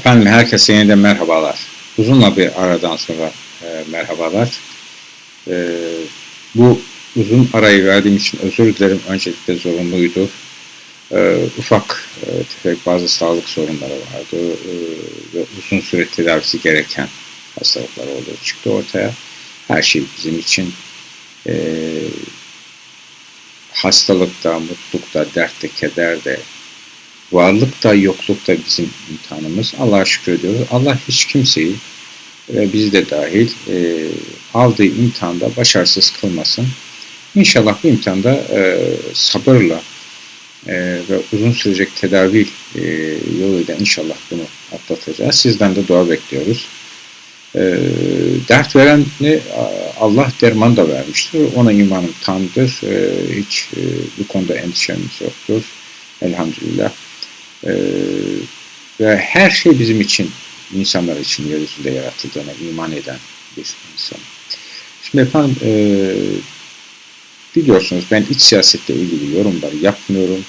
Efendim herkese yeniden merhabalar. Uzunla bir aradan sonra e, merhabalar. E, bu uzun arayı verdiğim için özür dilerim. Öncelikle zorunluydu. E, ufak e, tefek bazı sağlık sorunları vardı e, ve uzun süre tedavisi gereken hastalıklar olduğu çıktı ortaya. Her şey bizim için e, hastalıkta, mutlulukta, dertte, kederde, Varlık da yokluk da bizim imtihanımız. Allah'a şükür ediyoruz. Allah hiç kimseyi ve bizi de dahil e, aldığı imtihanda başarısız kılmasın. İnşallah bu imtihanda e, sabırla e, ve uzun sürecek tedavi e, yoluyla inşallah bunu atlatacağız. Sizden de dua bekliyoruz. E, dert veren ne Allah derman da vermiştir. Ona imanım tamdır. E, hiç e, bu konuda endişemiz yoktur. Elhamdülillah. Ee, ve her şey bizim için, insanlar için yeryüzünde yaratıldığına iman eden bir insan. Şimdi efendim e, biliyorsunuz ben iç siyasetle ilgili yorumlar yapmıyorum.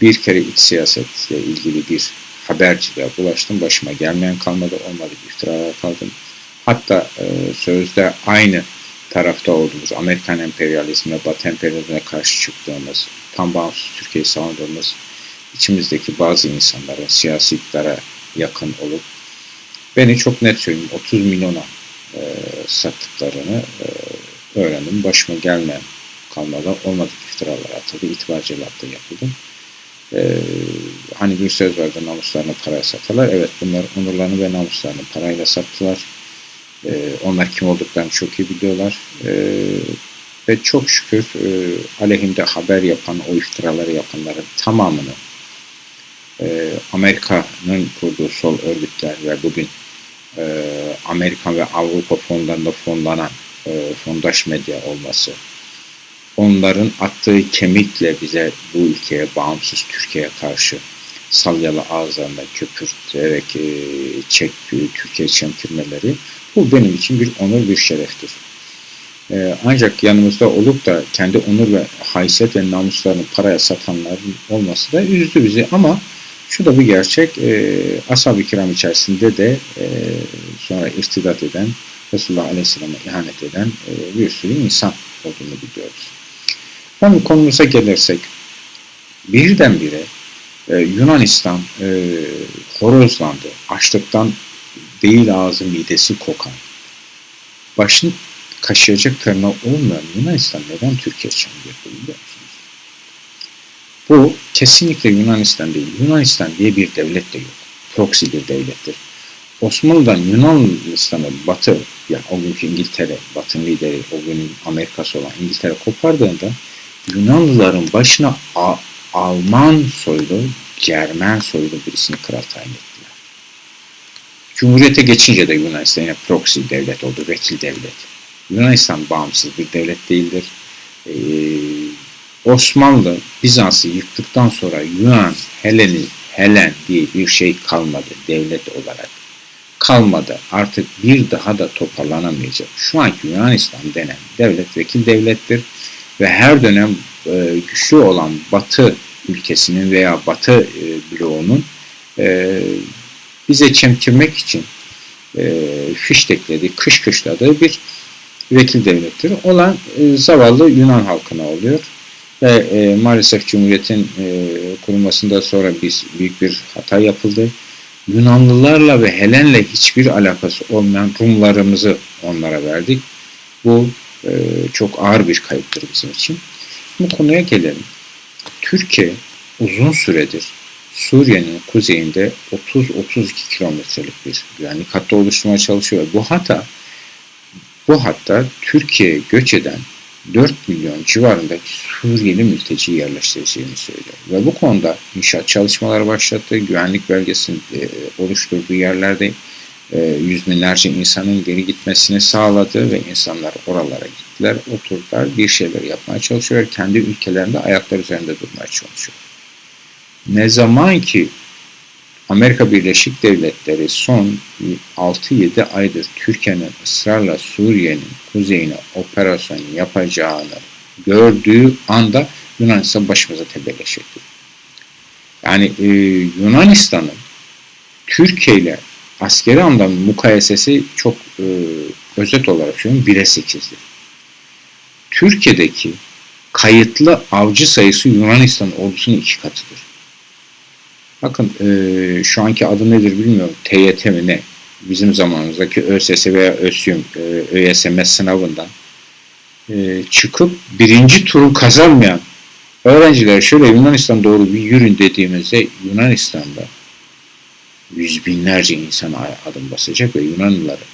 Bir kere iç siyasetle ilgili bir haberciliğe bulaştım. Başıma gelmeyen kalmadı, olmadı iftiralara kaldım. Hatta e, sözde aynı tarafta olduğumuz Amerikan emperyalizmine, Batı emperyalizmine karşı çıktığımız, tam bağımsız Türkiye'yi savunduğumuz içimizdeki bazı insanlara, siyasi yakın olup beni çok net söyleyeyim 30 milyona e, sattıklarını e, öğrendim. Başıma gelmeyen kalmadan olmadık iftiralar atıldı, itibarcılar da yapıldı. E, hani bir söz vardı namuslarını paraya satarlar. Evet bunlar onurlarını ve namuslarını parayla sattılar. E, onlar kim olduklarını çok iyi biliyorlar. E, ve çok şükür e, aleyhimde haber yapan, o iftiraları yapanların tamamını e, Amerika'nın kurduğu sol örgütler ve bugün e, Amerikan ve Avrupa fonlarında fonlanan e, fondaş medya olması, onların attığı kemikle bize bu ülkeye, bağımsız Türkiye'ye karşı salyalı ağızlarında köpürterek e, çek, Türkiye çemkirmeleri bu benim için bir onur, bir şereftir. E, ancak yanımızda olup da kendi onur ve haysiyet ve namuslarını paraya satanların olması da üzdü bizi ama şu da bir gerçek, e, ashab-ı kiram içerisinde de e, sonra irtidat eden, Resulullah Aleyhisselam'a ihanet eden e, bir sürü insan olduğunu biliyoruz. Hem konumuza gelirsek, birdenbire e, Yunanistan e, horozlandı, açlıktan değil ağzı midesi kokan, başını kaşıyacak tırnağı olmayan Yunanistan neden Türkiye çamı yapıyor bu kesinlikle Yunanistan değil. Yunanistan diye bir devlet de yok. Proxy bir devlettir. Osmanlı'dan Yunanistan'ı Batı, yani o günkü İngiltere, Batı'nın lideri, o günün Amerika'sı olan İngiltere kopardığında Yunanlıların başına A Alman soylu, Cermen soylu birisini kral tayin ettiler. Cumhuriyete geçince de Yunanistan yine proxy devlet oldu, vekil devlet. Yunanistan bağımsız bir devlet değildir. Ee, Osmanlı Bizans'ı yıktıktan sonra Yunan, Heleni, Helen diye bir şey kalmadı devlet olarak. Kalmadı. Artık bir daha da toparlanamayacak. Şu anki Yunanistan denen devlet vekil devlettir ve her dönem e, güçlü olan Batı ülkesinin veya Batı e, bloğunun e, bize çemkirmek için e, fişteklediği, kışkışladığı bir vekil devlettir. Olan e, zavallı Yunan halkına oluyor. Ve e, maalesef Cumhuriyet'in e, kurulmasında sonra biz büyük bir hata yapıldı. Yunanlılarla ve Helen'le hiçbir alakası olmayan Rumlarımızı onlara verdik. Bu e, çok ağır bir kayıptır bizim için. Bu konuya gelelim. Türkiye uzun süredir Suriye'nin kuzeyinde 30-32 kilometrelik bir güvenlik hattı oluşturmaya çalışıyor. Bu hatta bu hatta Türkiye'ye göç eden 4 milyon civarında Suriyeli mülteci yerleştireceğini söylüyor. Ve bu konuda inşaat çalışmaları başlattı. Güvenlik belgesini e, oluşturduğu yerlerde e, yüz binlerce insanın geri gitmesini sağladı ve insanlar oralara gittiler, oturdular, bir şeyler yapmaya çalışıyor. Kendi ülkelerinde ayaklar üzerinde durmaya çalışıyor. Ne zaman ki Amerika Birleşik Devletleri son 6-7 aydır Türkiye'nin ısrarla Suriye'nin kuzeyine operasyon yapacağını gördüğü anda Yunanistan başımıza tebelleş etti. Yani e, Yunanistan'ın Türkiye ile askeri anlamda mukayesesi çok e, özet olarak söylüyorum 1'e 8'dir. Türkiye'deki kayıtlı avcı sayısı Yunanistan ordusunun iki katıdır. Bakın e, şu anki adı nedir bilmiyorum. TYT mi ne? Bizim zamanımızdaki ÖSS veya ÖSYM, e, ÖSYM sınavından e, çıkıp birinci turu kazanmayan öğrenciler şöyle Yunanistan doğru bir yürün dediğimizde Yunanistan'da yüz binlerce insan adım basacak ve Yunanlıları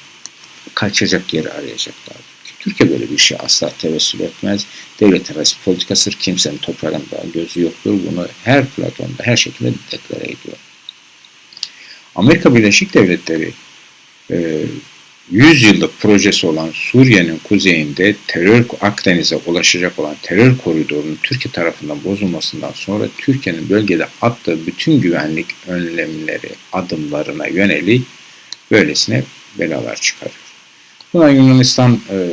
kaçacak yeri arayacaklar. Türkiye böyle bir şey asla tevessül etmez. Devlet arası politikasıdır. Kimsenin toprağında gözü yoktur. Bunu her platformda, her şekilde deklare ediyor. Amerika Birleşik Devletleri 100 yıllık projesi olan Suriye'nin kuzeyinde terör Akdeniz'e ulaşacak olan terör koridorunun Türkiye tarafından bozulmasından sonra Türkiye'nin bölgede attığı bütün güvenlik önlemleri adımlarına yönelik böylesine belalar çıkarıyor. Buna Yunanistan e,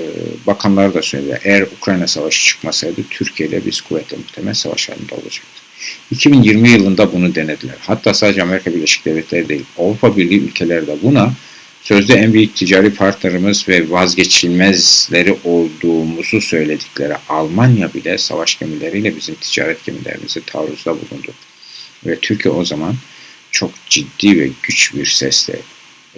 bakanları da söylüyor. Eğer Ukrayna savaşı çıkmasaydı Türkiye ile biz kuvvetle muhtemel savaş halinde olacaktı. 2020 yılında bunu denediler. Hatta sadece Amerika Birleşik Devletleri değil, Avrupa Birliği ülkeleri de buna sözde en büyük ticari partnerimiz ve vazgeçilmezleri olduğumuzu söyledikleri Almanya bile savaş gemileriyle bizim ticaret gemilerimizi taarruzda bulundu. Ve Türkiye o zaman çok ciddi ve güç bir sesle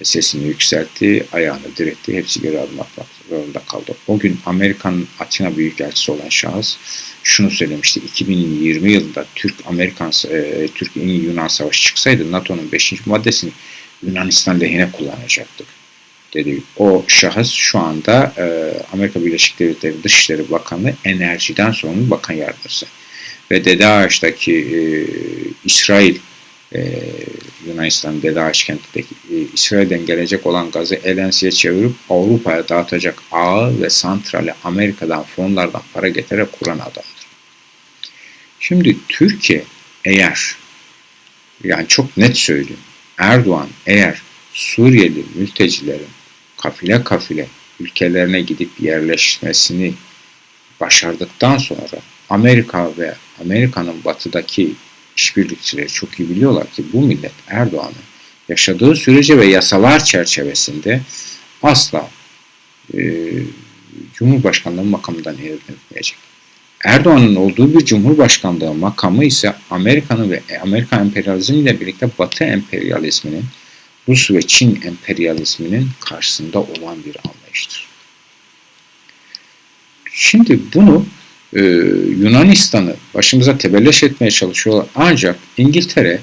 sesini yükseltti, ayağını diretti, hepsi geri adım atmak zorunda kaldı. O gün Amerikan Atina Büyükelçisi olan şahıs şunu söylemişti. 2020 yılında Türk-Amerikan, e, Türk-Yunan Savaşı çıksaydı NATO'nun 5. maddesini Yunanistan lehine kullanacaktık dedi. O şahıs şu anda e, Amerika Birleşik Devletleri Dışişleri Bakanlığı Enerjiden sorumlu bakan yardımcısı. Ve Dede Ağaç'taki e, İsrail e, Yunanistan Dede Ağaç kentindeki e, İsrail'den gelecek olan gazı elensiye çevirip Avrupa'ya dağıtacak ağı ve santrali Amerika'dan fonlardan para getirerek kuran adamdır. Şimdi Türkiye eğer yani çok net söyleyeyim Erdoğan eğer Suriyeli mültecilerin kafile kafile ülkelerine gidip yerleşmesini başardıktan sonra Amerika ve Amerika'nın batıdaki işbirlikçileri çok iyi biliyorlar ki bu millet Erdoğan'ın yaşadığı sürece ve yasalar çerçevesinde asla e, Cumhurbaşkanlığı makamından eğrilmeyecek. Erdoğan'ın olduğu bir Cumhurbaşkanlığı makamı ise Amerika'nın ve Amerika emperyalizmiyle birlikte Batı emperyalizminin Rus ve Çin emperyalizminin karşısında olan bir anlayıştır. Şimdi bunu e, Yunanistan'ı başımıza tebelleş etmeye çalışıyorlar. Ancak İngiltere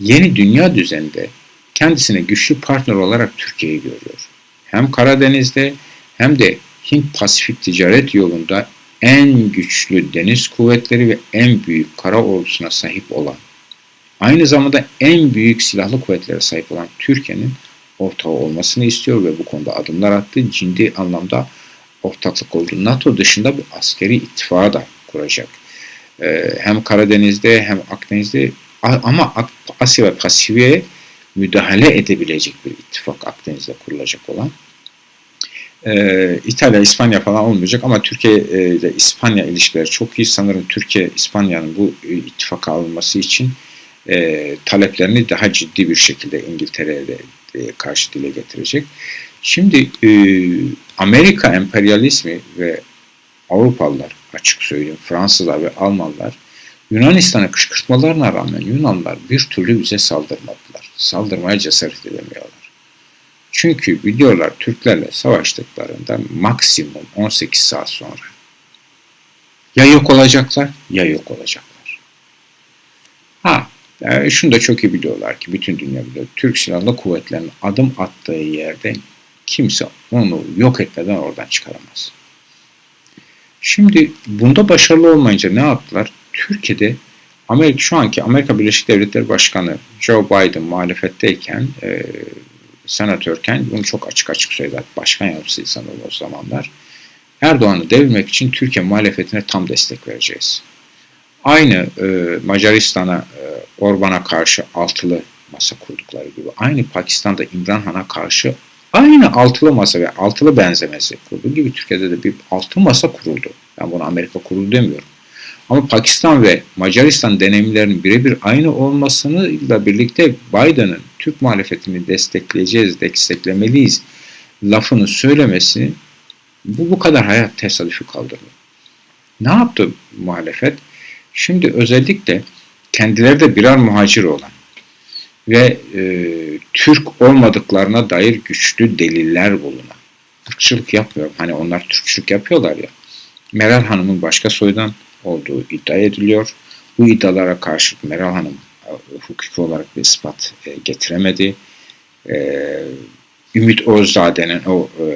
yeni dünya düzeninde kendisine güçlü partner olarak Türkiye'yi görüyor. Hem Karadeniz'de hem de Hint-Pasifik ticaret yolunda en güçlü deniz kuvvetleri ve en büyük kara ordusuna sahip olan, aynı zamanda en büyük silahlı kuvvetlere sahip olan Türkiye'nin ortağı olmasını istiyor ve bu konuda adımlar attı. Ciddi anlamda ortaklık oldu. NATO dışında bir askeri ittifakı da kuracak. Ee, hem Karadeniz'de hem Akdeniz'de ama Asya ve Pasifik'e müdahale edebilecek bir ittifak Akdeniz'de kurulacak olan. Ee, İtalya, İspanya falan olmayacak ama Türkiye e, ile İspanya ilişkileri çok iyi. Sanırım Türkiye, İspanya'nın bu e, ittifaka alınması için e, taleplerini daha ciddi bir şekilde İngiltere'ye e, karşı dile getirecek. Şimdi e, Amerika emperyalizmi ve Avrupalılar açık söyleyeyim Fransızlar ve Almanlar Yunanistan'a kışkırtmalarına rağmen Yunanlar bir türlü bize saldırmadılar. Saldırmaya cesaret edemiyorlar. Çünkü biliyorlar Türklerle savaştıklarında maksimum 18 saat sonra ya yok olacaklar ya yok olacaklar. Ha, yani şunu da çok iyi biliyorlar ki bütün dünya biliyor. Türk Silahlı Kuvvetleri'nin adım attığı yerde kimse onu yok etmeden oradan çıkaramaz. Şimdi bunda başarılı olmayınca ne yaptılar? Türkiye'de Amerika şu anki Amerika Birleşik Devletleri Başkanı Joe Biden muhalefetteyken e, senatörken bunu çok açık açık söyledi. Başkan yardımcısı sanırım o zamanlar. Erdoğan'ı devirmek için Türkiye muhalefetine tam destek vereceğiz. Aynı e, Macaristan'a, e, Orban'a karşı altılı masa kurdukları gibi, aynı Pakistan'da İmran Han'a karşı aynı altılı masa ve altılı benzemesi kurduğu gibi Türkiye'de de bir altı masa kuruldu. Ben bunu Amerika kuruldu demiyorum. Ama Pakistan ve Macaristan deneyimlerinin birebir aynı olmasıyla birlikte Biden'ın Türk muhalefetini destekleyeceğiz, desteklemeliyiz lafını söylemesi bu bu kadar hayat tesadüfü kaldırıyor. Ne yaptı muhalefet? Şimdi özellikle kendileri de birer muhacir olan ve e, Türk olmadıklarına dair güçlü deliller bulunan. Irkçılık yapmıyorum. Hani onlar Türkçülük yapıyorlar ya. Meral Hanım'ın başka soydan olduğu iddia ediliyor. Bu iddialara karşı Meral Hanım e, hukuki olarak bir ispat e, getiremedi. E, Ümit Özzade'nin o e,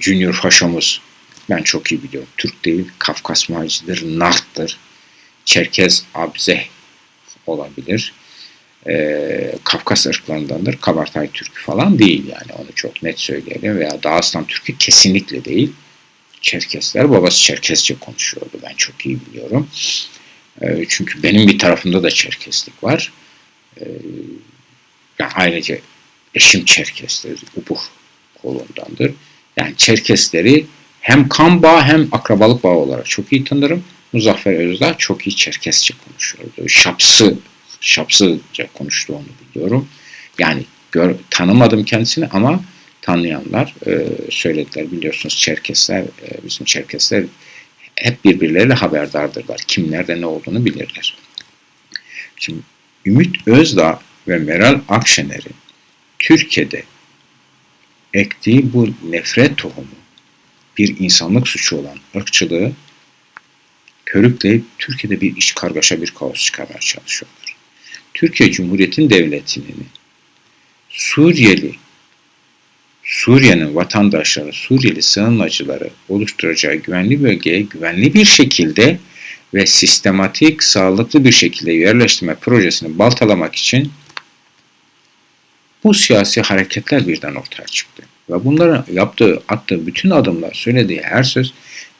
Junior Faşomuz ben çok iyi biliyorum. Türk değil, Kafkas muhacirdir, Nart'tır. Çerkez Abzeh olabilir. E, Kafkas ırklarındandır. Kabartay Türk falan değil yani onu çok net söyleyelim. Veya Dağıstan Türk'ü kesinlikle değil. Çerkesler, babası Çerkesçe konuşuyordu ben çok iyi biliyorum. E, çünkü benim bir tarafımda da Çerkeslik var. E, yani ayrıca eşim Çerkes'tir, Ubuh kolundandır. Yani Çerkesleri hem kan bağı hem akrabalık bağı olarak çok iyi tanırım. Muzaffer Özdağ çok iyi Çerkesçe konuşuyordu. Şapsı, Şapsıca konuştu onu biliyorum. Yani gör, tanımadım kendisini ama tanıyanlar e, söylediler. Biliyorsunuz Çerkesler, e, bizim Çerkesler hep birbirleriyle haberdardırlar. Kim nerede ne olduğunu bilirler. Şimdi Ümit Özdağ ve Meral Akşener'in Türkiye'de ektiği bu nefret tohumu bir insanlık suçu olan ırkçılığı körükleyip Türkiye'de bir iç kargaşa bir kaos çıkarmaya çalışıyorlar. Türkiye Cumhuriyeti'nin devletinin Suriyeli Suriye'nin vatandaşları, Suriyeli sığınmacıları oluşturacağı güvenli bölgeye güvenli bir şekilde ve sistematik, sağlıklı bir şekilde yerleştirme projesini baltalamak için bu siyasi hareketler birden ortaya çıktı. Ve bunların yaptığı, attığı bütün adımlar, söylediği her söz,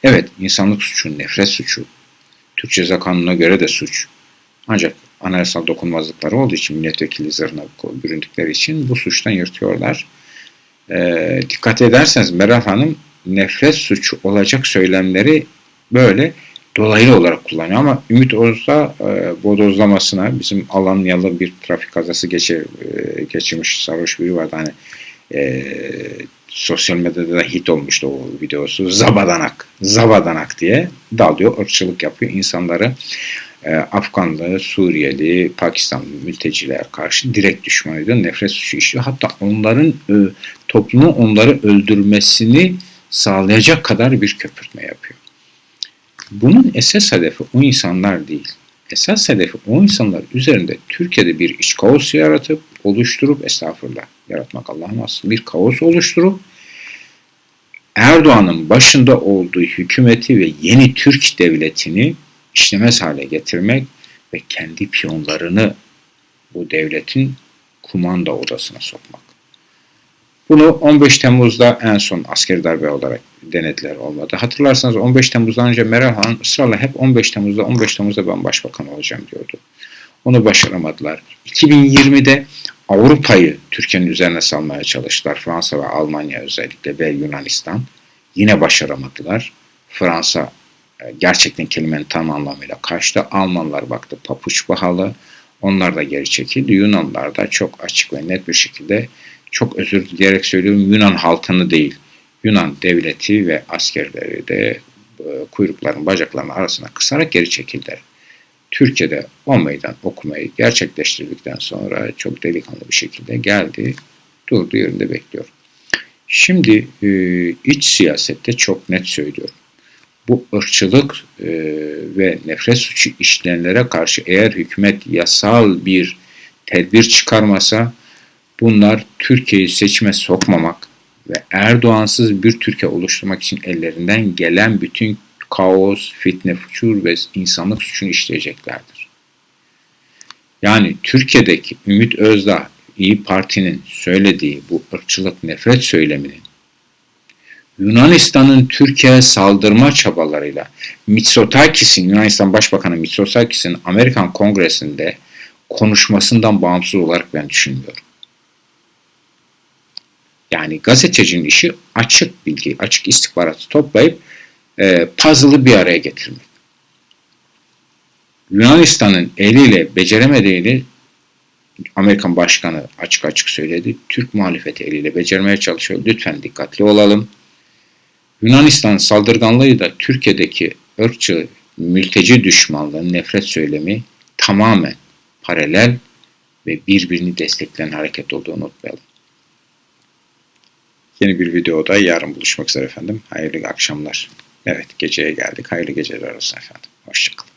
evet insanlık suçu, nefret suçu, Türk Ceza Kanunu'na göre de suç. Ancak anayasal dokunmazlıkları olduğu için milletvekili zırhına büründükleri için bu suçtan yırtıyorlar. E, dikkat ederseniz Meral Hanım nefret suçu olacak söylemleri böyle dolaylı olarak kullanıyor. Ama Ümit Oğuz'da e, bodozlamasına bizim Alanyalı bir trafik kazası geçir, e, geçirmiş sarhoş biri vardı. Hani e, sosyal medyada da hit olmuştu o videosu. Zabadanak, Zabadanak diye dalıyor, ırkçılık yapıyor insanları e, Afganlı, Suriyeli, Pakistanlı mülteciler karşı direkt düşmanıydı, nefret suçu işliyor. Hatta onların e, toplumu onları öldürmesini sağlayacak kadar bir köpürtme yapıyor. Bunun esas hedefi o insanlar değil. Esas hedefi o insanlar üzerinde Türkiye'de bir iç kaos yaratıp, oluşturup, estağfurullah yaratmak Allah'ın aslı bir kaos oluşturup, Erdoğan'ın başında olduğu hükümeti ve yeni Türk devletini işlemez hale getirmek ve kendi piyonlarını bu devletin kumanda odasına sokmak. Bunu 15 Temmuz'da en son askeri darbe olarak denetler olmadı. Hatırlarsanız 15 Temmuz'dan önce Meral Hanım ısrarla hep 15 Temmuz'da 15 Temmuz'da ben başbakan olacağım diyordu. Onu başaramadılar. 2020'de Avrupa'yı Türkiye'nin üzerine salmaya çalıştılar. Fransa ve Almanya özellikle ve Yunanistan. Yine başaramadılar. Fransa gerçekten kelimenin tam anlamıyla kaçtı. Almanlar baktı papuç pahalı. Onlar da geri çekildi. Yunanlar da çok açık ve net bir şekilde çok özür dileyerek söylüyorum Yunan halkını değil Yunan devleti ve askerleri de e, kuyrukların bacaklarının arasına kısarak geri çekildiler. Türkiye'de o meydan okumayı gerçekleştirdikten sonra çok delikanlı bir şekilde geldi, durdu yerinde bekliyor. Şimdi e, iç siyasette çok net söylüyorum. Bu ırkçılık e, ve nefret suçu işleyenlere karşı eğer hükümet yasal bir tedbir çıkarmasa bunlar Türkiye'yi seçime sokmamak ve Erdoğansız bir Türkiye oluşturmak için ellerinden gelen bütün kaos, fitne, fuçur ve insanlık suçunu işleyeceklerdir. Yani Türkiye'deki Ümit Özdağ, İyi Parti'nin söylediği bu ırkçılık nefret söyleminin Yunanistan'ın Türkiye'ye saldırma çabalarıyla Mitsotakis'in, Yunanistan Başbakanı Mitsotakis'in Amerikan Kongresi'nde konuşmasından bağımsız olarak ben düşünmüyorum. Yani gazetecinin işi açık bilgi, açık istihbaratı toplayıp e, puzzle'ı bir araya getirmek. Yunanistan'ın eliyle beceremediğini Amerikan Başkanı açık açık söyledi. Türk muhalefeti eliyle becermeye çalışıyor. Lütfen dikkatli olalım. Yunanistan saldırganlığı da Türkiye'deki ırkçı, mülteci düşmanlığı, nefret söylemi tamamen paralel ve birbirini destekleyen hareket olduğunu unutmayalım. Yeni bir videoda yarın buluşmak üzere efendim. Hayırlı akşamlar. Evet geceye geldik. Hayırlı geceler olsun efendim. Hoşçakalın.